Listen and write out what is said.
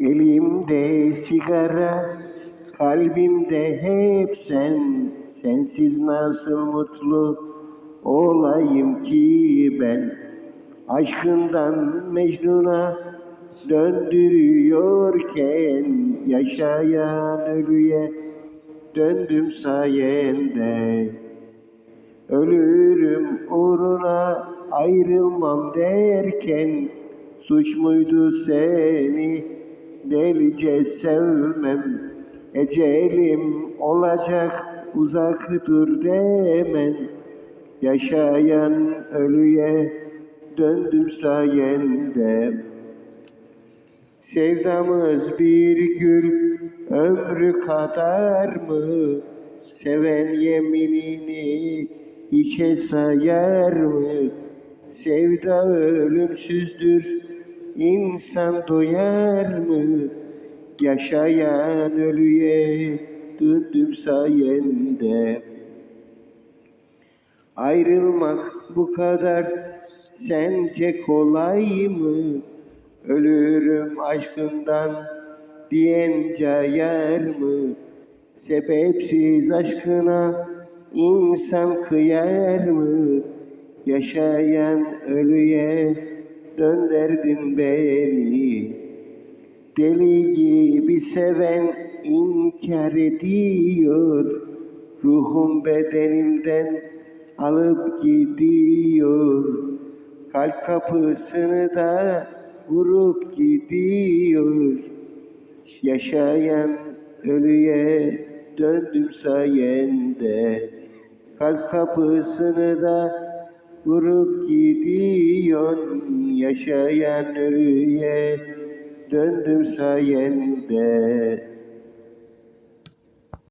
Elimde sigara, kalbimde hep sen. Sensiz nasıl mutlu olayım ki ben? Aşkından Mecnun'a döndürüyorken yaşayan ölüye döndüm sayende. Ölürüm uğruna ayrılmam derken suç muydu seni delice sevmem ecelim olacak uzak dur demen yaşayan ölüye döndüm sayende Sevdamız bir gül ömrü kadar mı? Seven yeminini hiçe sayar mı? Sevda ölümsüzdür, insan doyar mı? Yaşayan ölüye döndüm sayende. Ayrılmak bu kadar sence kolay mı? Ölürüm aşkından diyen cayar mı? Sebepsiz aşkına insan kıyar mı? Yaşayan ölüye dönderdin beni. Deli gibi seven inkar ediyor. Ruhum bedenimden alıp gidiyor. Kalp kapısını da vurup gidiyor. Yaşayan ölüye döndüm sayende. Kalp kapısını da vurup gidiyor. Yaşayan ölüye döndüm sayende.